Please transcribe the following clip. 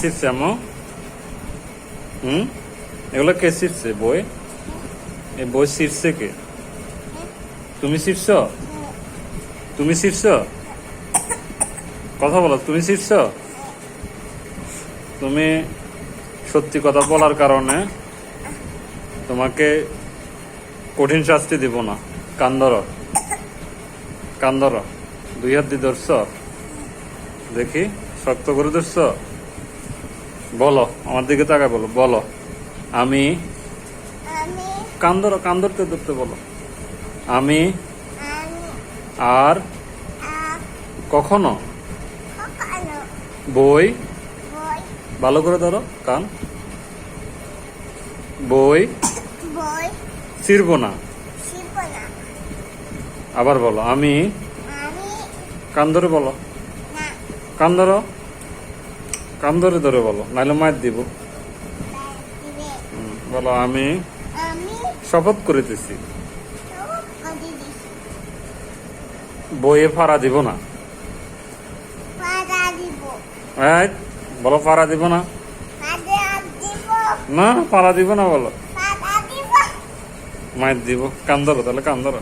শিখছে আম্মু হুম? এগুলো কে শিখছে বই? এই বই শিখছে কে? তুমি শিখছ তুমি শিখছ কথা বলো, তুমি শিখছ তুমি সত্যি কথা বলার কারণে তোমাকে কঠিন শাস্তি দিব না। কান্দর কান্দর দুই হাত দিয়ে ধরছ। দেখি, শক্ত করে ধরছ। বলো আমার দিকে তাকায় বলো বলো। আমি কান্দর কান্দরতে ধরতে বলো। আমি আর কখনো বই ভালো করে ধরো কান। বই ছিড়ব না। আবার বলো আমি আমি কান ধরে বলো। না। কান ধরো ধরে বলো নাইলে মায়ের দিব। দিবে। বলো আমি শপথ করিতেছি। বইয়ে ফাড়া দিব না। বলো ফাড়া দিব না। না ফাড়া দিব না বলো। মায়ের দিব। কান ধরো তাহলে কান ধরো।